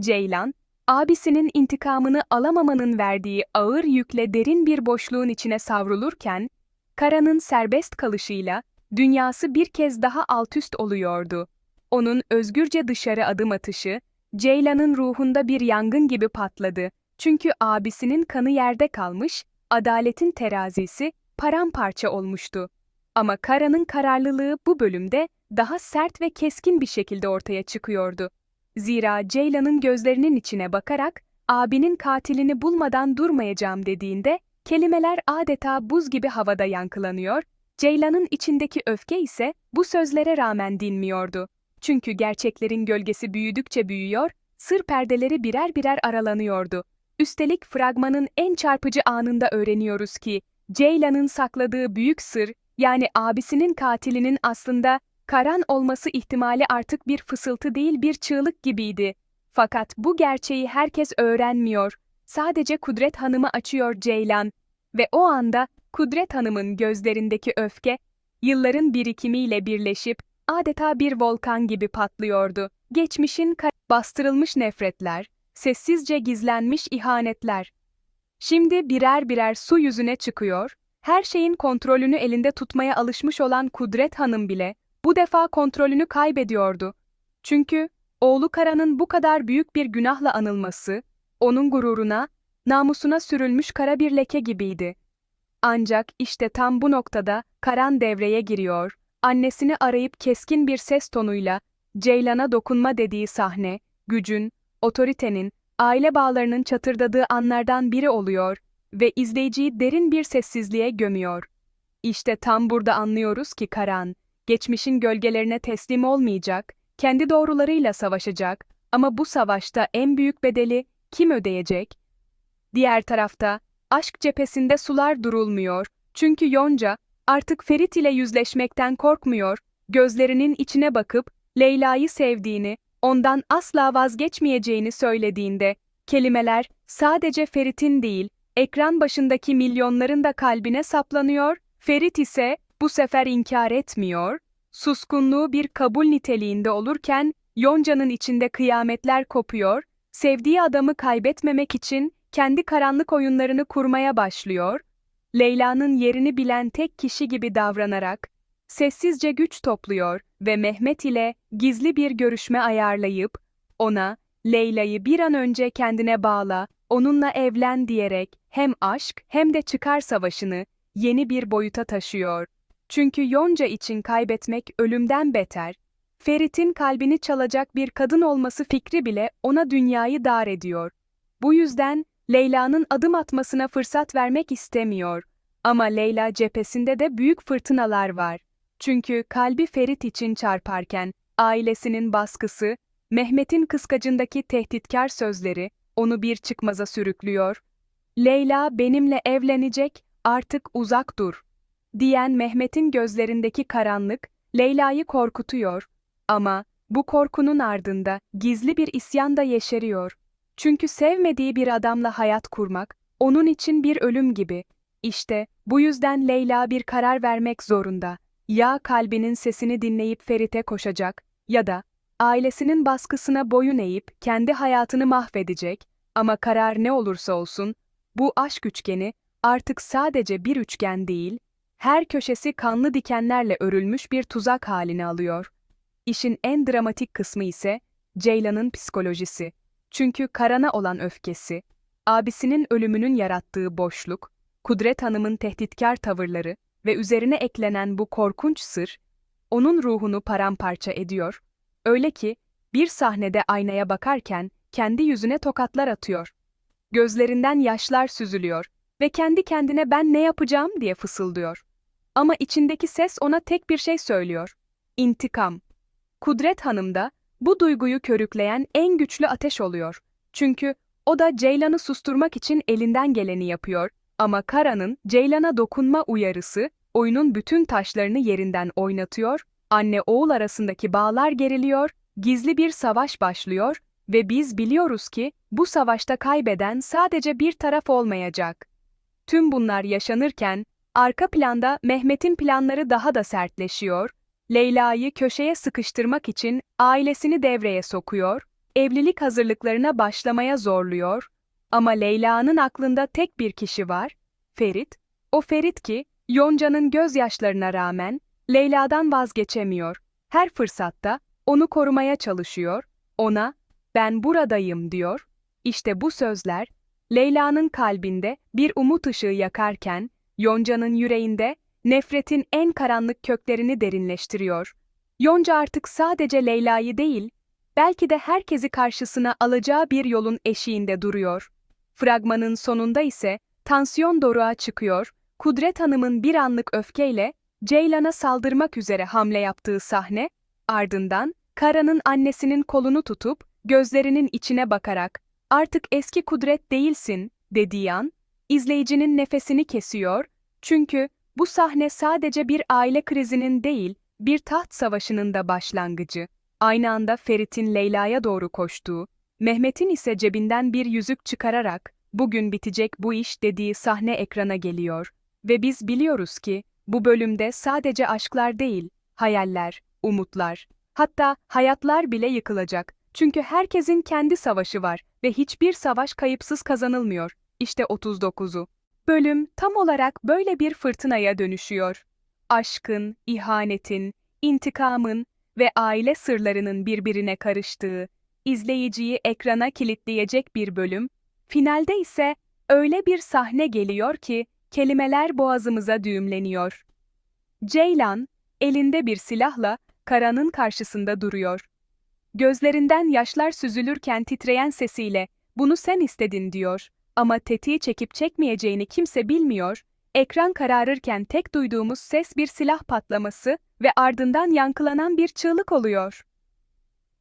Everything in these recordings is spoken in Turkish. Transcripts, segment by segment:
Ceylan, abisinin intikamını alamamanın verdiği ağır yükle derin bir boşluğun içine savrulurken, Kara'nın serbest kalışıyla dünyası bir kez daha altüst oluyordu. Onun özgürce dışarı adım atışı, Ceylan'ın ruhunda bir yangın gibi patladı. Çünkü abisinin kanı yerde kalmış, adaletin terazisi paramparça olmuştu. Ama Kara'nın kararlılığı bu bölümde daha sert ve keskin bir şekilde ortaya çıkıyordu. Zira Ceylan'ın gözlerinin içine bakarak, abinin katilini bulmadan durmayacağım dediğinde, kelimeler adeta buz gibi havada yankılanıyor, Ceylan'ın içindeki öfke ise bu sözlere rağmen dinmiyordu. Çünkü gerçeklerin gölgesi büyüdükçe büyüyor, sır perdeleri birer birer aralanıyordu. Üstelik fragmanın en çarpıcı anında öğreniyoruz ki, Ceylan'ın sakladığı büyük sır, yani abisinin katilinin aslında Karan olması ihtimali artık bir fısıltı değil bir çığlık gibiydi. Fakat bu gerçeği herkes öğrenmiyor. Sadece Kudret Hanım'ı açıyor Ceylan. Ve o anda Kudret Hanım'ın gözlerindeki öfke, yılların birikimiyle birleşip adeta bir volkan gibi patlıyordu. Geçmişin bastırılmış nefretler, sessizce gizlenmiş ihanetler. Şimdi birer birer su yüzüne çıkıyor, her şeyin kontrolünü elinde tutmaya alışmış olan Kudret Hanım bile bu defa kontrolünü kaybediyordu. Çünkü oğlu Kara'nın bu kadar büyük bir günahla anılması, onun gururuna, namusuna sürülmüş kara bir leke gibiydi. Ancak işte tam bu noktada Karan devreye giriyor, annesini arayıp keskin bir ses tonuyla, Ceylan'a dokunma dediği sahne, gücün, otoritenin, aile bağlarının çatırdadığı anlardan biri oluyor ve izleyiciyi derin bir sessizliğe gömüyor. İşte tam burada anlıyoruz ki Karan, geçmişin gölgelerine teslim olmayacak, kendi doğrularıyla savaşacak ama bu savaşta en büyük bedeli kim ödeyecek? Diğer tarafta, aşk cephesinde sular durulmuyor çünkü Yonca artık Ferit ile yüzleşmekten korkmuyor, gözlerinin içine bakıp Leyla'yı sevdiğini, ondan asla vazgeçmeyeceğini söylediğinde, kelimeler sadece Ferit'in değil, ekran başındaki milyonların da kalbine saplanıyor, Ferit ise bu sefer inkar etmiyor, suskunluğu bir kabul niteliğinde olurken Yonca'nın içinde kıyametler kopuyor, sevdiği adamı kaybetmemek için kendi karanlık oyunlarını kurmaya başlıyor, Leyla'nın yerini bilen tek kişi gibi davranarak sessizce güç topluyor ve Mehmet ile gizli bir görüşme ayarlayıp ona Leyla'yı bir an önce kendine bağla, onunla evlen diyerek hem aşk hem de çıkar savaşını yeni bir boyuta taşıyor. Çünkü Yonca için kaybetmek ölümden beter. Ferit'in kalbini çalacak bir kadın olması fikri bile ona dünyayı dar ediyor. Bu yüzden Leyla'nın adım atmasına fırsat vermek istemiyor. Ama Leyla cephesinde de büyük fırtınalar var. Çünkü kalbi Ferit için çarparken ailesinin baskısı, Mehmet'in kıskacındaki tehditkar sözleri onu bir çıkmaza sürüklüyor. Leyla benimle evlenecek, artık uzak dur diyen Mehmet'in gözlerindeki karanlık, Leyla'yı korkutuyor. Ama bu korkunun ardında gizli bir isyan da yeşeriyor. Çünkü sevmediği bir adamla hayat kurmak, onun için bir ölüm gibi. İşte bu yüzden Leyla bir karar vermek zorunda. Ya kalbinin sesini dinleyip Ferit'e koşacak ya da ailesinin baskısına boyun eğip kendi hayatını mahvedecek ama karar ne olursa olsun, bu aşk üçgeni artık sadece bir üçgen değil, her köşesi kanlı dikenlerle örülmüş bir tuzak halini alıyor. İşin en dramatik kısmı ise Ceylan'ın psikolojisi. Çünkü Karan'a olan öfkesi, abisinin ölümünün yarattığı boşluk, Kudret Hanım'ın tehditkar tavırları ve üzerine eklenen bu korkunç sır, onun ruhunu paramparça ediyor. Öyle ki, bir sahnede aynaya bakarken kendi yüzüne tokatlar atıyor. Gözlerinden yaşlar süzülüyor ve kendi kendine ben ne yapacağım diye fısıldıyor. Ama içindeki ses ona tek bir şey söylüyor. İntikam. Kudret Hanım da bu duyguyu körükleyen en güçlü ateş oluyor. Çünkü o da Ceylan'ı susturmak için elinden geleni yapıyor ama Kara'nın Ceylan'a dokunma uyarısı oyunun bütün taşlarını yerinden oynatıyor, anne oğul arasındaki bağlar geriliyor, gizli bir savaş başlıyor ve biz biliyoruz ki bu savaşta kaybeden sadece bir taraf olmayacak. Tüm bunlar yaşanırken arka planda Mehmet'in planları daha da sertleşiyor, Leyla'yı köşeye sıkıştırmak için ailesini devreye sokuyor, evlilik hazırlıklarına başlamaya zorluyor. Ama Leyla'nın aklında tek bir kişi var, Ferit. O Ferit ki, Yonca'nın gözyaşlarına rağmen Leyla'dan vazgeçemiyor. Her fırsatta onu korumaya çalışıyor, ona ben buradayım diyor. İşte bu sözler Leyla'nın kalbinde bir umut ışığı yakarken Yonca'nın yüreğinde nefretin en karanlık köklerini derinleştiriyor. Yonca artık sadece Leyla'yı değil, belki de herkesi karşısına alacağı bir yolun eşiğinde duruyor. Fragmanın sonunda ise tansiyon doruğa çıkıyor, Kudret Hanım'ın bir anlık öfkeyle Ceylan'a saldırmak üzere hamle yaptığı sahne, ardından Kara'nın annesinin kolunu tutup gözlerinin içine bakarak artık eski Kudret değilsin dediği an, izleyicinin nefesini kesiyor çünkü bu sahne sadece bir aile krizinin değil, bir taht savaşının da başlangıcı. Aynı anda Ferit'in Leyla'ya doğru koştuğu, Mehmet'in ise cebinden bir yüzük çıkararak bugün bitecek bu iş dediği sahne ekrana geliyor. Ve biz biliyoruz ki bu bölümde sadece aşklar değil, hayaller, umutlar, hatta hayatlar bile yıkılacak. Çünkü herkesin kendi savaşı var ve hiçbir savaş kayıpsız kazanılmıyor. İşte 39'u. Bölüm tam olarak böyle bir fırtınaya dönüşüyor. Aşkın, ihanetin, intikamın ve aile sırlarının birbirine karıştığı, izleyiciyi ekrana kilitleyecek bir bölüm, finalde ise öyle bir sahne geliyor ki kelimeler boğazımıza düğümleniyor. Ceylan, elinde bir silahla Kara'nın karşısında duruyor. Gözlerinden yaşlar süzülürken titreyen sesiyle, bunu sen istedin diyor. Ama tetiği çekip çekmeyeceğini kimse bilmiyor, ekran kararırken tek duyduğumuz ses bir silah patlaması ve ardından yankılanan bir çığlık oluyor.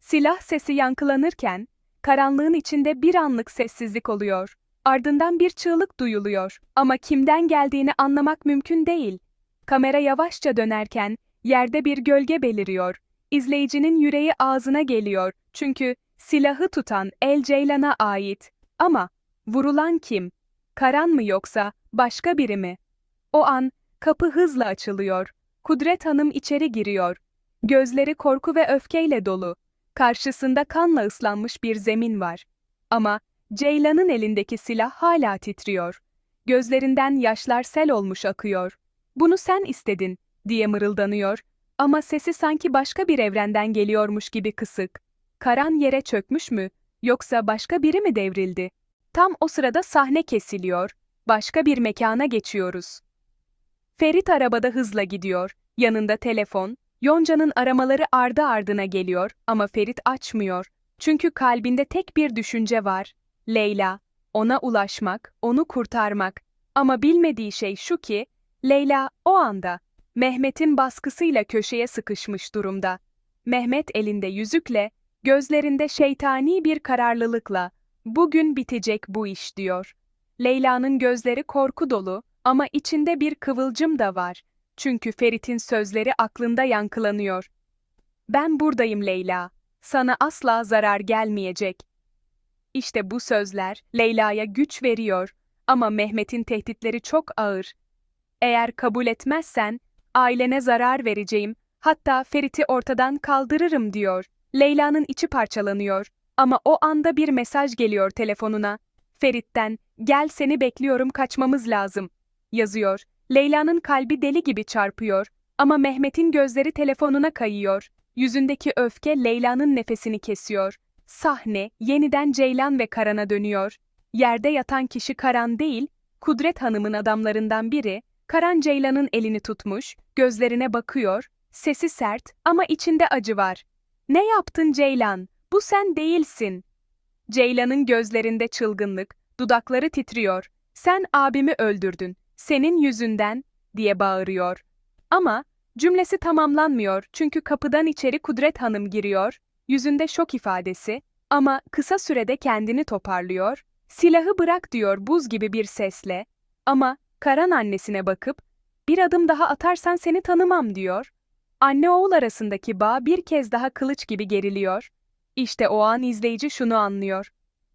Silah sesi yankılanırken, karanlığın içinde bir anlık sessizlik oluyor. Ardından bir çığlık duyuluyor ama kimden geldiğini anlamak mümkün değil. Kamera yavaşça dönerken yerde bir gölge beliriyor. İzleyicinin yüreği ağzına geliyor çünkü silahı tutan el Ceylan'a ait. Ama vurulan kim? Karan mı yoksa başka biri mi? O an kapı hızla açılıyor. Kudret Hanım içeri giriyor. Gözleri korku ve öfkeyle dolu. Karşısında kanla ıslanmış bir zemin var. Ama Ceylan'ın elindeki silah hala titriyor. Gözlerinden yaşlar sel olmuş akıyor. Bunu sen istedin, diye mırıldanıyor. Ama sesi sanki başka bir evrenden geliyormuş gibi kısık. Karan yere çökmüş mü, yoksa başka biri mi devrildi? Tam o sırada sahne kesiliyor, başka bir mekana geçiyoruz. Ferit arabada hızla gidiyor, yanında telefon, Yonca'nın aramaları ardı ardına geliyor ama Ferit açmıyor. Çünkü kalbinde tek bir düşünce var, Leyla, ona ulaşmak, onu kurtarmak. Ama bilmediği şey şu ki, Leyla o anda Mehmet'in baskısıyla köşeye sıkışmış durumda. Mehmet elinde yüzükle, gözlerinde şeytani bir kararlılıkla, bugün bitecek bu iş diyor. Leyla'nın gözleri korku dolu ama içinde bir kıvılcım da var. Çünkü Ferit'in sözleri aklında yankılanıyor. Ben buradayım Leyla. Sana asla zarar gelmeyecek. İşte bu sözler Leyla'ya güç veriyor ama Mehmet'in tehditleri çok ağır. Eğer kabul etmezsen ailene zarar vereceğim, hatta Ferit'i ortadan kaldırırım diyor. Leyla'nın içi parçalanıyor ama o anda bir mesaj geliyor telefonuna. Ferit'ten, gel seni bekliyorum kaçmamız lazım, yazıyor. Leyla'nın kalbi deli gibi çarpıyor ama Mehmet'in gözleri telefonuna kayıyor. Yüzündeki öfke Leyla'nın nefesini kesiyor. Sahne yeniden Ceylan ve Karan'a dönüyor. Yerde yatan kişi Karan değil, Kudret Hanım'ın adamlarından biri, Karan Ceylan'ın elini tutmuş, gözlerine bakıyor, sesi sert ama içinde acı var. Ne yaptın Ceylan? Bu sen değilsin. Ceylan'ın gözlerinde çılgınlık, dudakları titriyor. Sen abimi öldürdün. Senin yüzünden, diye bağırıyor. Ama cümlesi tamamlanmıyor çünkü kapıdan içeri Kudret Hanım giriyor, yüzünde şok ifadesi ama kısa sürede kendini toparlıyor, silahı bırak diyor buz gibi bir sesle ama Karan annesine bakıp bir adım daha atarsan seni tanımam diyor. Anne oğul arasındaki bağ bir kez daha kılıç gibi geriliyor. İşte o an izleyici şunu anlıyor.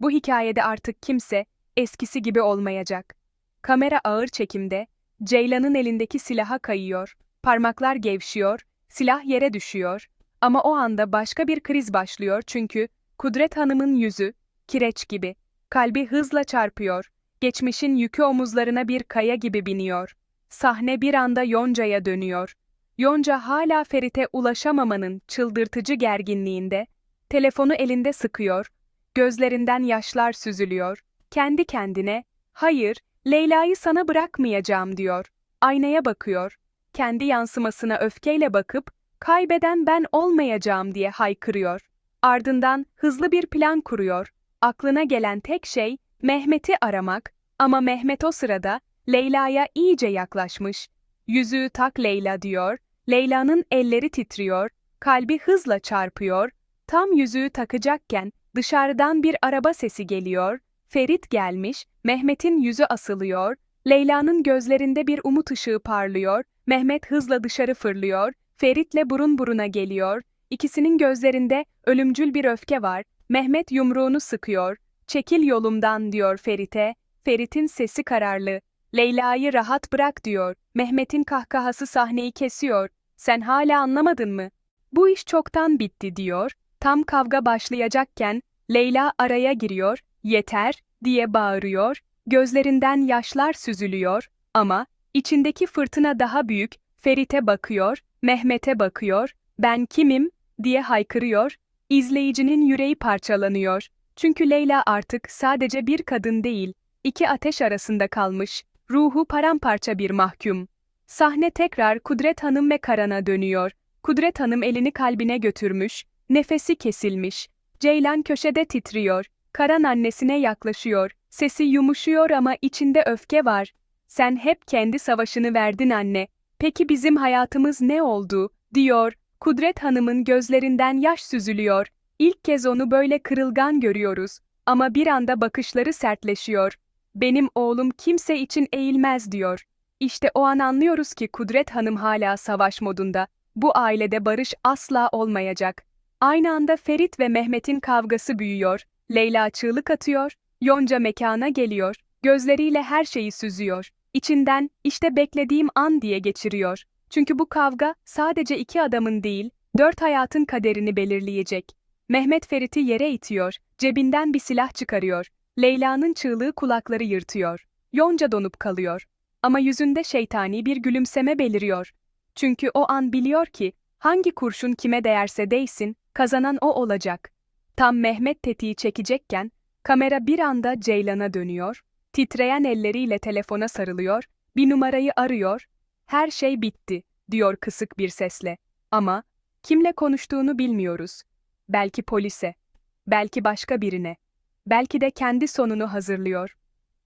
Bu hikayede artık kimse eskisi gibi olmayacak. Kamera ağır çekimde, Ceylan'ın elindeki silaha kayıyor, parmaklar gevşiyor, silah yere düşüyor ama o anda başka bir kriz başlıyor çünkü Kudret Hanım'ın yüzü, kireç gibi. Kalbi hızla çarpıyor. Geçmişin yükü omuzlarına bir kaya gibi biniyor. Sahne bir anda Yonca'ya dönüyor. Yonca hala Ferit'e ulaşamamanın çıldırtıcı gerginliğinde, telefonu elinde sıkıyor, gözlerinden yaşlar süzülüyor. Kendi kendine, hayır, Leyla'yı sana bırakmayacağım diyor. Aynaya bakıyor. Kendi yansımasına öfkeyle bakıp, kaybeden ben olmayacağım diye haykırıyor. Ardından hızlı bir plan kuruyor. Aklına gelen tek şey Mehmet'i aramak ama Mehmet o sırada Leyla'ya iyice yaklaşmış. Yüzüğü tak Leyla diyor. Leyla'nın elleri titriyor, kalbi hızla çarpıyor. Tam yüzüğü takacakken dışarıdan bir araba sesi geliyor. Ferit gelmiş, Mehmet'in yüzü asılıyor. Leyla'nın gözlerinde bir umut ışığı parlıyor. Mehmet hızla dışarı fırlıyor. Ferit'le burun buruna geliyor. İkisinin gözlerinde ölümcül bir öfke var. Mehmet yumruğunu sıkıyor. Çekil yolumdan diyor Ferit'e. Ferit'in sesi kararlı. Leyla'yı rahat bırak diyor. Mehmet'in kahkahası sahneyi kesiyor. Sen hala anlamadın mı? Bu iş çoktan bitti diyor. Tam kavga başlayacakken Leyla araya giriyor. Yeter diye bağırıyor. Gözlerinden yaşlar süzülüyor ama içindeki fırtına daha büyük. Ferit'e bakıyor, Mehmet'e bakıyor. Ben kimim diye haykırıyor. İzleyicinin yüreği parçalanıyor. Çünkü Leyla artık sadece bir kadın değil, iki ateş arasında kalmış, ruhu paramparça bir mahkum. Sahne tekrar Kudret Hanım ve Karan'a dönüyor. Kudret Hanım elini kalbine götürmüş, nefesi kesilmiş. Ceylan köşede titriyor. Karan annesine yaklaşıyor. Sesi yumuşuyor ama içinde öfke var. Sen hep kendi savaşını verdin anne. Peki bizim hayatımız ne oldu? diyor. Kudret Hanım'ın gözlerinden yaş süzülüyor. İlk kez onu böyle kırılgan görüyoruz. Ama bir anda bakışları sertleşiyor. Benim oğlum kimse için eğilmez diyor. İşte o an anlıyoruz ki Kudret Hanım hala savaş modunda. Bu ailede barış asla olmayacak. Aynı anda Ferit ve Mehmet'in kavgası büyüyor. Leyla çığlık atıyor, Yonca mekana geliyor. Gözleriyle her şeyi süzüyor. İçinden işte beklediğim an diye geçiriyor. Çünkü bu kavga sadece iki adamın değil, dört hayatın kaderini belirleyecek. Mehmet Ferit'i yere itiyor, cebinden bir silah çıkarıyor. Leyla'nın çığlığı kulakları yırtıyor. Yonca donup kalıyor. Ama yüzünde şeytani bir gülümseme beliriyor. Çünkü o an biliyor ki, hangi kurşun kime değerse değsin, kazanan o olacak. Tam Mehmet tetiği çekecekken, kamera bir anda Ceylan'a dönüyor, titreyen elleriyle telefona sarılıyor, bir numarayı arıyor, her şey bitti, diyor kısık bir sesle. Ama, kimle konuştuğunu bilmiyoruz. Belki polise, belki başka birine, belki de kendi sonunu hazırlıyor.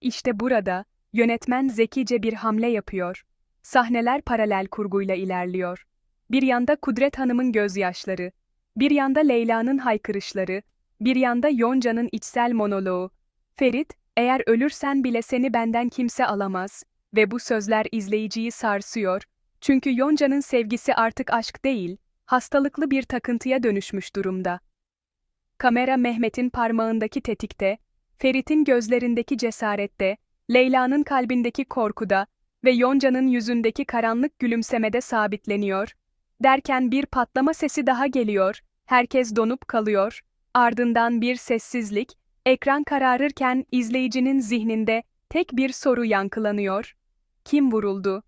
İşte burada, yönetmen zekice bir hamle yapıyor. Sahneler paralel kurguyla ilerliyor. Bir yanda Kudret Hanım'ın gözyaşları, bir yanda Leyla'nın haykırışları, bir yanda Yonca'nın içsel monoloğu. Ferit, eğer ölürsen bile seni benden kimse alamaz ve bu sözler izleyiciyi sarsıyor. Çünkü Yonca'nın sevgisi artık aşk değil, hastalıklı bir takıntıya dönüşmüş durumda. Kamera Mehmet'in parmağındaki tetikte, Ferit'in gözlerindeki cesarette, Leyla'nın kalbindeki korkuda ve Yonca'nın yüzündeki karanlık gülümsemede sabitleniyor. Derken bir patlama sesi daha geliyor, herkes donup kalıyor, ardından bir sessizlik, ekran kararırken izleyicinin zihninde tek bir soru yankılanıyor. Kim vuruldu?